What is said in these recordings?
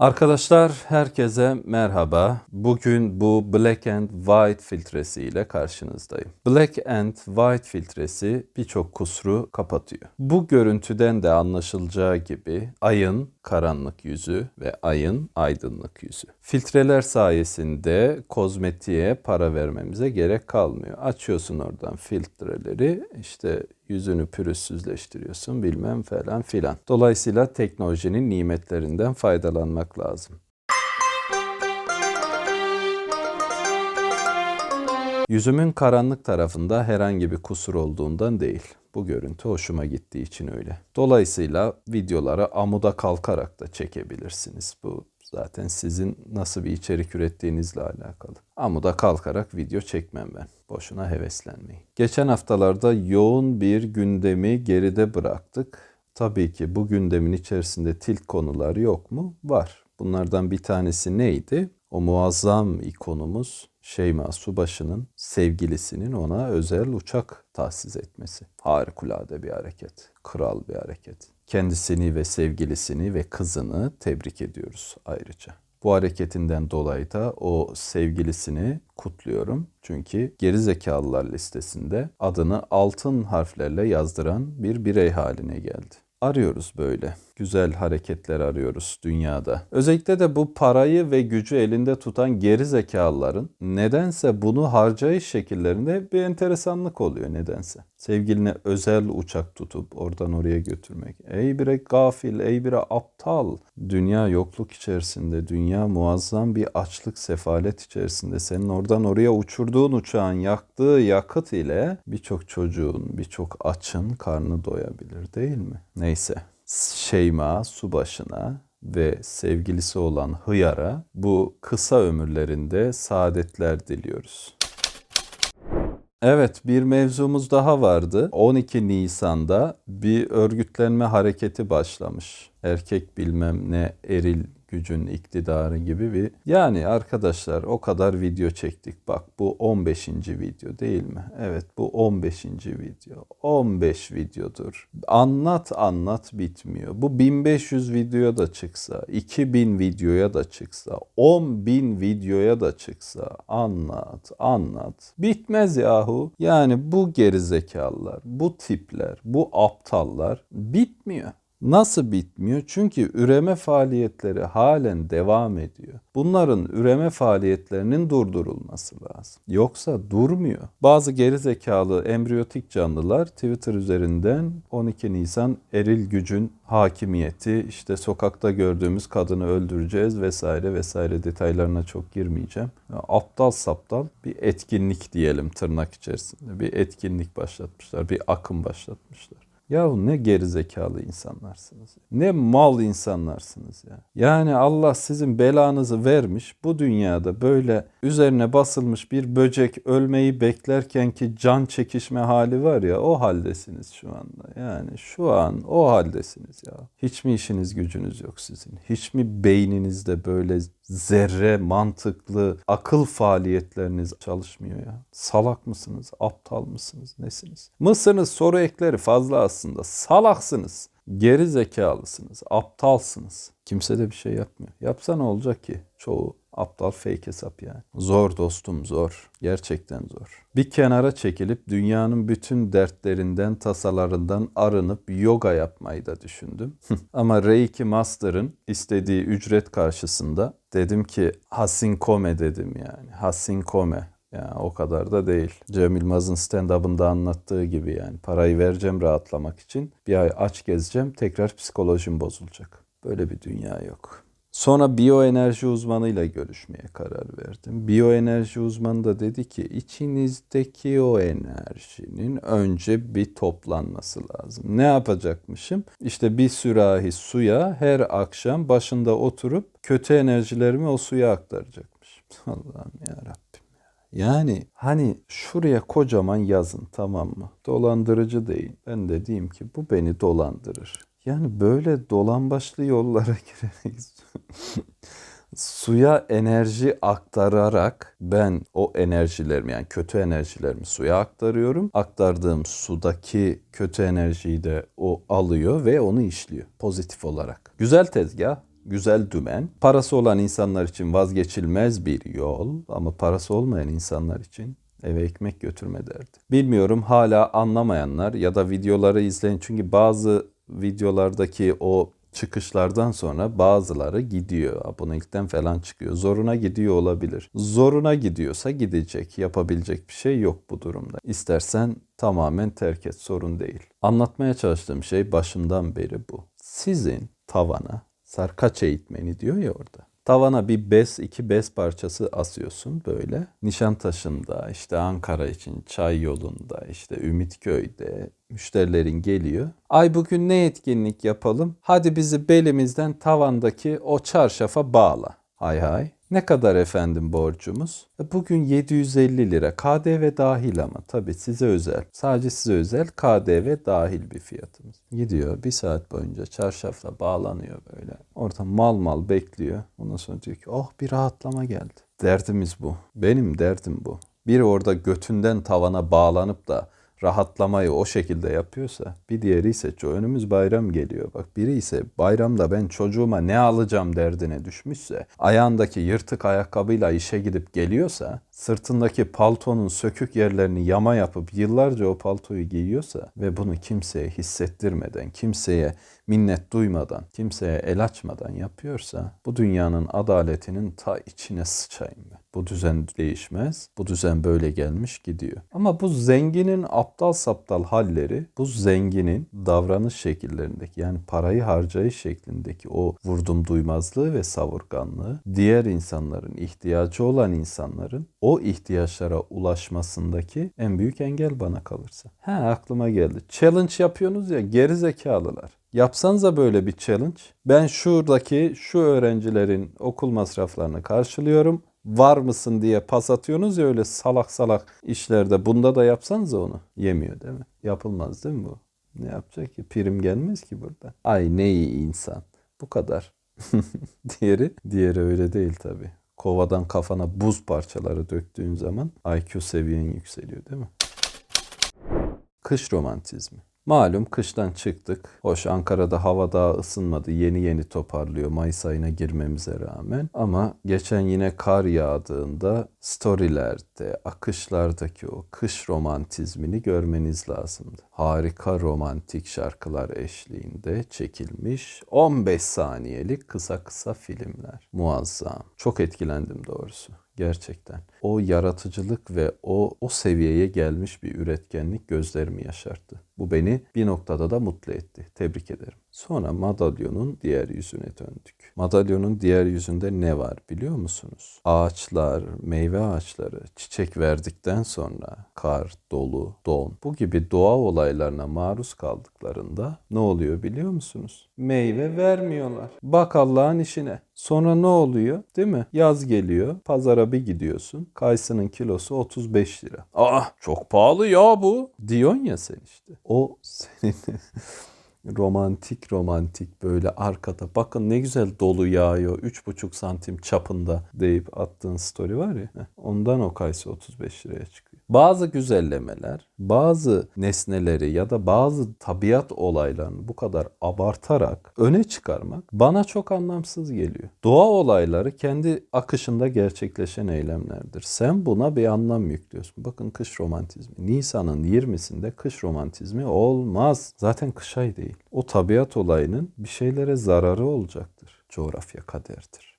Arkadaşlar herkese merhaba. Bugün bu Black and White filtresi ile karşınızdayım. Black and White filtresi birçok kusuru kapatıyor. Bu görüntüden de anlaşılacağı gibi ayın karanlık yüzü ve ayın aydınlık yüzü. Filtreler sayesinde kozmetiğe para vermemize gerek kalmıyor. Açıyorsun oradan filtreleri işte yüzünü pürüzsüzleştiriyorsun bilmem falan filan. Dolayısıyla teknolojinin nimetlerinden faydalanmak lazım. Yüzümün karanlık tarafında herhangi bir kusur olduğundan değil. Bu görüntü hoşuma gittiği için öyle. Dolayısıyla videoları amuda kalkarak da çekebilirsiniz. Bu zaten sizin nasıl bir içerik ürettiğinizle alakalı. Amuda kalkarak video çekmem ben. Boşuna heveslenmeyin. Geçen haftalarda yoğun bir gündemi geride bıraktık. Tabii ki bu gündemin içerisinde tilt konuları yok mu? Var. Bunlardan bir tanesi neydi? O muazzam ikonumuz Şeyma Subaşı'nın sevgilisinin ona özel uçak tahsis etmesi. Harikulade bir hareket. Kral bir hareket. Kendisini ve sevgilisini ve kızını tebrik ediyoruz ayrıca. Bu hareketinden dolayı da o sevgilisini kutluyorum. Çünkü gerizekalılar listesinde adını altın harflerle yazdıran bir birey haline geldi. Arıyoruz böyle. Güzel hareketler arıyoruz dünyada. Özellikle de bu parayı ve gücü elinde tutan geri zekalıların nedense bunu harcayış şekillerinde bir enteresanlık oluyor nedense. Sevgiline özel uçak tutup oradan oraya götürmek. Ey bire gafil, ey bire aptal. Dünya yokluk içerisinde, dünya muazzam bir açlık, sefalet içerisinde. Senin oradan oraya uçurduğun uçağın yaktığı yakıt ile birçok çocuğun, birçok açın karnı doyabilir değil mi? Neyse. Şeyma Subaşı'na ve sevgilisi olan Hıyar'a bu kısa ömürlerinde saadetler diliyoruz. Evet bir mevzumuz daha vardı. 12 Nisan'da bir örgütlenme hareketi başlamış. Erkek bilmem ne eril gücün iktidarı gibi bir. Yani arkadaşlar o kadar video çektik. Bak bu 15. video değil mi? Evet bu 15. video. 15 videodur. Anlat anlat bitmiyor. Bu 1500 videoya da çıksa, 2000 videoya da çıksa, 10.000 videoya da çıksa anlat anlat. Bitmez yahu. Yani bu gerizekalılar, bu tipler, bu aptallar bitmiyor. Nasıl bitmiyor? Çünkü üreme faaliyetleri halen devam ediyor. Bunların üreme faaliyetlerinin durdurulması lazım. Yoksa durmuyor. Bazı gerizekalı embriyotik canlılar Twitter üzerinden 12 Nisan eril gücün hakimiyeti, işte sokakta gördüğümüz kadını öldüreceğiz vesaire vesaire detaylarına çok girmeyeceğim. Aptal saptal bir etkinlik diyelim tırnak içerisinde. Bir etkinlik başlatmışlar, bir akım başlatmışlar. Yahu ne gerizekalı insanlarsınız. Ne mal insanlarsınız ya. Yani Allah sizin belanızı vermiş. Bu dünyada böyle üzerine basılmış bir böcek ölmeyi beklerken ki can çekişme hali var ya o haldesiniz şu anda. Yani şu an o haldesiniz ya. Hiç mi işiniz gücünüz yok sizin? Hiç mi beyninizde böyle zerre mantıklı akıl faaliyetleriniz çalışmıyor ya? Salak mısınız? Aptal mısınız? Nesiniz? Mısınız? Soru ekleri fazla aslında. Salaksınız. Geri zekalısınız. Aptalsınız. Kimse de bir şey yapmıyor. Yapsa ne olacak ki? Çoğu aptal fake hesap yani. Zor dostum zor. Gerçekten zor. Bir kenara çekilip dünyanın bütün dertlerinden, tasalarından arınıp yoga yapmayı da düşündüm. Ama Reiki Master'ın istediği ücret karşısında dedim ki Hasinkome dedim yani. Hasinkome. Yani o kadar da değil. Cem Yılmaz'ın stand-up'ında anlattığı gibi yani parayı vereceğim rahatlamak için. Bir ay aç gezeceğim tekrar psikolojim bozulacak. Böyle bir dünya yok. Sonra biyoenerji uzmanıyla görüşmeye karar verdim. Biyoenerji uzmanı da dedi ki içinizdeki o enerjinin önce bir toplanması lazım. Ne yapacakmışım? İşte bir sürahi suya her akşam başında oturup kötü enerjilerimi o suya aktaracakmışım. Allah'ım ya Rabbim. Yani hani şuraya kocaman yazın tamam mı? Dolandırıcı değil. Ben de diyeyim ki bu beni dolandırır. Yani böyle dolambaçlı yollara girerek suya enerji aktararak ben o enerjilerimi yani kötü enerjilerimi suya aktarıyorum. Aktardığım sudaki kötü enerjiyi de o alıyor ve onu işliyor pozitif olarak. Güzel tezgah güzel dümen. Parası olan insanlar için vazgeçilmez bir yol ama parası olmayan insanlar için eve ekmek götürme derdi. Bilmiyorum hala anlamayanlar ya da videoları izleyin çünkü bazı videolardaki o çıkışlardan sonra bazıları gidiyor. Abonelikten falan çıkıyor. Zoruna gidiyor olabilir. Zoruna gidiyorsa gidecek. Yapabilecek bir şey yok bu durumda. İstersen tamamen terk et sorun değil. Anlatmaya çalıştığım şey başından beri bu. Sizin tavana sarkaç eğitmeni diyor ya orada. Tavana bir bez, iki bez parçası asıyorsun böyle. Nişantaşı'nda, işte Ankara için çay yolunda, işte Ümitköy'de müşterilerin geliyor. Ay bugün ne etkinlik yapalım? Hadi bizi belimizden tavandaki o çarşafa bağla. Hay hay. Ne kadar efendim borcumuz? E, Bugün 750 lira. KDV dahil ama tabii size özel. Sadece size özel KDV dahil bir fiyatımız. Gidiyor bir saat boyunca çarşafla bağlanıyor böyle. Orada mal mal bekliyor. Ondan sonra diyor ki oh bir rahatlama geldi. Derdimiz bu. Benim derdim bu. Biri orada götünden tavana bağlanıp da rahatlamayı o şekilde yapıyorsa bir diğeri ise "Ço- önümüz bayram geliyor. Bak biri ise bayramda ben çocuğuma ne alacağım derdine düşmüşse ayağındaki yırtık ayakkabıyla işe gidip geliyorsa sırtındaki paltonun sökük yerlerini yama yapıp yıllarca o paltoyu giyiyorsa ve bunu kimseye hissettirmeden, kimseye minnet duymadan, kimseye el açmadan yapıyorsa bu dünyanın adaletinin ta içine sıçayım ben. Bu düzen değişmez. Bu düzen böyle gelmiş gidiyor. Ama bu zenginin aptal saptal halleri, bu zenginin davranış şekillerindeki yani parayı harcayış şeklindeki o vurdum duymazlığı ve savurganlığı diğer insanların, ihtiyacı olan insanların o ihtiyaçlara ulaşmasındaki en büyük engel bana kalırsa. Ha aklıma geldi. Challenge yapıyorsunuz ya geri zekalılar. Yapsanıza böyle bir challenge. Ben şuradaki şu öğrencilerin okul masraflarını karşılıyorum. Var mısın diye pas atıyorsunuz ya öyle salak salak işlerde. Bunda da yapsanıza onu. Yemiyor değil mi? Yapılmaz değil mi bu? Ne yapacak ki? Prim gelmez ki burada. Ay ne iyi insan. Bu kadar. diğeri, diğeri öyle değil tabii. Kovadan kafana buz parçaları döktüğün zaman IQ seviyen yükseliyor değil mi? Kış romantizmi. Malum kıştan çıktık. Hoş Ankara'da hava daha ısınmadı. Yeni yeni toparlıyor Mayıs ayına girmemize rağmen. Ama geçen yine kar yağdığında storylerde, akışlardaki o kış romantizmini görmeniz lazımdı. Harika romantik şarkılar eşliğinde çekilmiş 15 saniyelik kısa kısa filmler. Muazzam. Çok etkilendim doğrusu gerçekten. O yaratıcılık ve o o seviyeye gelmiş bir üretkenlik gözlerimi yaşarttı. Bu beni bir noktada da mutlu etti. Tebrik ederim. Sonra madalyonun diğer yüzüne döndük. Madalyonun diğer yüzünde ne var biliyor musunuz? Ağaçlar, meyve ağaçları çiçek verdikten sonra kar, dolu, don bu gibi doğa olaylarına maruz kaldıklarında ne oluyor biliyor musunuz? Meyve vermiyorlar. Bak Allah'ın işine. Sonra ne oluyor? Değil mi? Yaz geliyor. Pazara bir gidiyorsun. Kayısının kilosu 35 lira. Ah çok pahalı ya bu. Diyorsun ya sen işte. O senin romantik romantik böyle arkada bakın ne güzel dolu yağıyor 3,5 santim çapında deyip attığın story var ya ondan o kayısı 35 liraya çıkıyor. Bazı güzellemeler, bazı nesneleri ya da bazı tabiat olaylarını bu kadar abartarak öne çıkarmak bana çok anlamsız geliyor. Doğa olayları kendi akışında gerçekleşen eylemlerdir. Sen buna bir anlam yüklüyorsun. Bakın kış romantizmi. Nisan'ın 20'sinde kış romantizmi olmaz. Zaten kış ay değil. O tabiat olayının bir şeylere zararı olacaktır. Coğrafya kaderdir.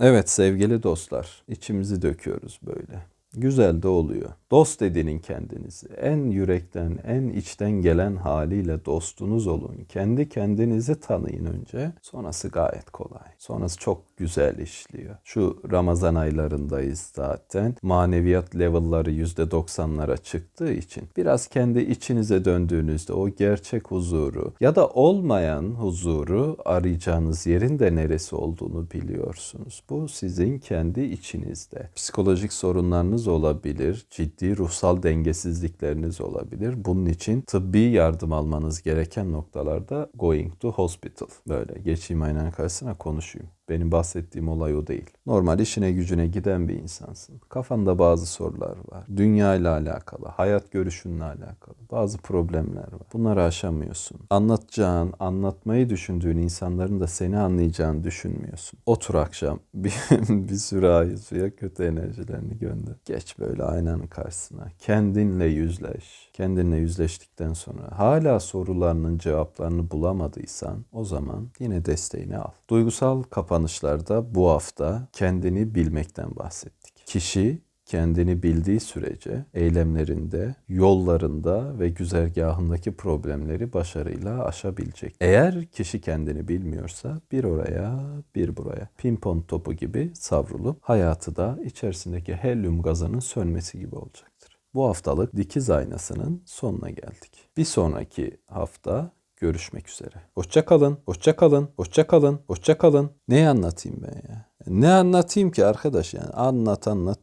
Evet sevgili dostlar, içimizi döküyoruz böyle. Güzel de oluyor. Dost edinin kendinizi. En yürekten, en içten gelen haliyle dostunuz olun. Kendi kendinizi tanıyın önce. Sonrası gayet kolay. Sonrası çok güzel işliyor. Şu Ramazan aylarındayız zaten. Maneviyat level'ları %90'lara çıktığı için biraz kendi içinize döndüğünüzde o gerçek huzuru ya da olmayan huzuru arayacağınız yerin de neresi olduğunu biliyorsunuz. Bu sizin kendi içinizde. Psikolojik sorunlarınız olabilir, ciddi ruhsal dengesizlikleriniz olabilir. Bunun için tıbbi yardım almanız gereken noktalarda going to hospital. Böyle geçeyim aynanın karşısına konuşayım. Benim bahsettiğim olay o değil. Normal işine gücüne giden bir insansın. Kafanda bazı sorular var. Dünya ile alakalı, hayat görüşünle alakalı bazı problemler var. Bunları aşamıyorsun. Anlatacağın, anlatmayı düşündüğün insanların da seni anlayacağını düşünmüyorsun. Otur akşam bir, bir sürahi suya kötü enerjilerini gönder. Geç böyle aynanın karşısına. Kendinle yüzleş. Kendinle yüzleştikten sonra hala sorularının cevaplarını bulamadıysan o zaman yine desteğini al. Duygusal kapanışlarda bu hafta kendini bilmekten bahsettik. Kişi kendini bildiği sürece eylemlerinde, yollarında ve güzergahındaki problemleri başarıyla aşabilecek. Eğer kişi kendini bilmiyorsa bir oraya bir buraya pimpon topu gibi savrulup hayatı da içerisindeki helyum gazının sönmesi gibi olacaktır. Bu haftalık dikiz aynasının sonuna geldik. Bir sonraki hafta görüşmek üzere. Hoşça kalın, hoşça kalın, hoşça kalın, hoşça kalın. Ne anlatayım ben ya? Ne anlatayım ki arkadaş yani? Anlat anlat